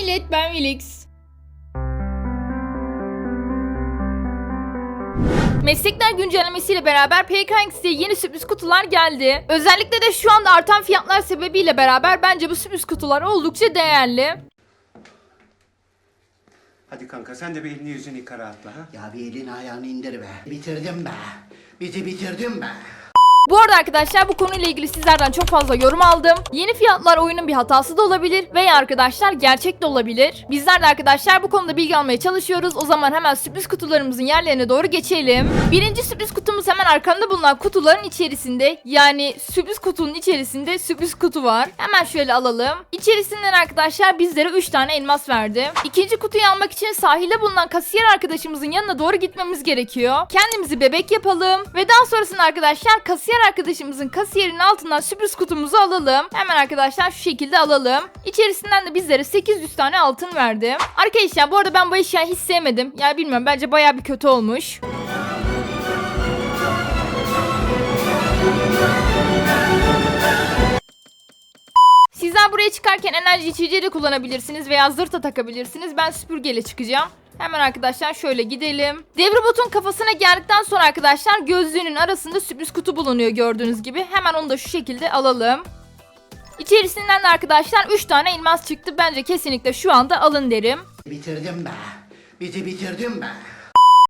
millet ben Wilix. Meslekler güncellemesiyle beraber PKX'ye yeni sürpriz kutular geldi. Özellikle de şu anda artan fiyatlar sebebiyle beraber bence bu sürpriz kutular oldukça değerli. Hadi kanka sen de bir elini yüzünü yıka rahatla ha. Ya bir elini ayağını indir be. Bitirdim be. Bizi bitirdim be. Bu arada arkadaşlar bu konuyla ilgili sizlerden çok fazla yorum aldım. Yeni fiyatlar oyunun bir hatası da olabilir veya arkadaşlar gerçek de olabilir. Bizler de arkadaşlar bu konuda bilgi almaya çalışıyoruz. O zaman hemen sürpriz kutularımızın yerlerine doğru geçelim. Birinci sürpriz kutumuz hemen arkamda bulunan kutuların içerisinde. Yani sürpriz kutunun içerisinde sürpriz kutu var. Hemen şöyle alalım. İçerisinden arkadaşlar bizlere 3 tane elmas verdi. İkinci kutuyu almak için sahilde bulunan kasiyer arkadaşımızın yanına doğru gitmemiz gerekiyor. Kendimizi bebek yapalım ve daha sonrasında arkadaşlar kasiyer arkadaşımızın kasiyerinin altından sürpriz kutumuzu alalım. Hemen arkadaşlar şu şekilde alalım. İçerisinden de bizlere 800 tane altın verdi. Arkadaşlar bu arada ben bu eşyayı hiç sevmedim. Yani bilmiyorum bence baya bir kötü olmuş. Buraya çıkarken enerji içeceği de kullanabilirsiniz veya zırta takabilirsiniz. Ben süpürgeyle çıkacağım. Hemen arkadaşlar şöyle gidelim. Dev robotun kafasına geldikten sonra arkadaşlar gözlüğünün arasında sürpriz kutu bulunuyor gördüğünüz gibi. Hemen onu da şu şekilde alalım. İçerisinden de arkadaşlar 3 tane elmas çıktı. Bence kesinlikle şu anda alın derim. Bitirdim be. Bizi bitirdim be.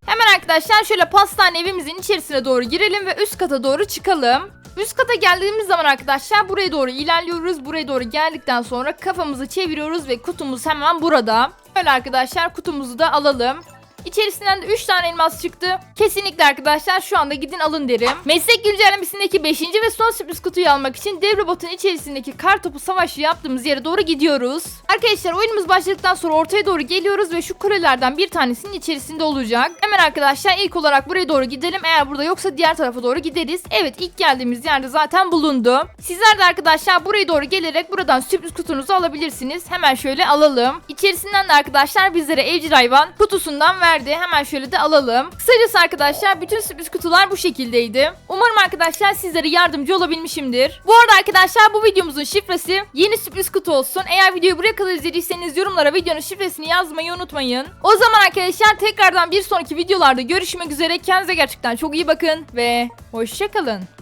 Hemen arkadaşlar şöyle pastane evimizin içerisine doğru girelim ve üst kata doğru çıkalım. Üst kata geldiğimiz zaman arkadaşlar buraya doğru ilerliyoruz. Buraya doğru geldikten sonra kafamızı çeviriyoruz ve kutumuz hemen burada. Böyle arkadaşlar kutumuzu da alalım. İçerisinden de 3 tane elmas çıktı. Kesinlikle arkadaşlar şu anda gidin alın derim. Meslek güncellemesindeki 5. ve son sürpriz kutuyu almak için dev robotun içerisindeki kar topu savaşı yaptığımız yere doğru gidiyoruz. Arkadaşlar oyunumuz başladıktan sonra ortaya doğru geliyoruz ve şu kulelerden bir tanesinin içerisinde olacak. Hemen arkadaşlar ilk olarak buraya doğru gidelim. Eğer burada yoksa diğer tarafa doğru gideriz. Evet ilk geldiğimiz yerde zaten bulundu. Sizler de arkadaşlar buraya doğru gelerek buradan sürpriz kutunuzu alabilirsiniz. Hemen şöyle alalım. İçerisinden de arkadaşlar bizlere evcil hayvan kutusundan verdi. Hemen şöyle de alalım. Kısacası arkadaşlar bütün sürpriz kutular bu şekildeydi. Umarım arkadaşlar sizlere yardımcı olabilmişimdir. Bu arada arkadaşlar bu videomuzun şifresi yeni sürpriz kutu olsun. Eğer videoyu buraya kadar izlediyseniz yorumlara videonun şifresini yazmayı unutmayın. O zaman arkadaşlar tekrardan bir sonraki videolarda görüşmek üzere. Kendinize gerçekten çok iyi bakın ve hoşçakalın.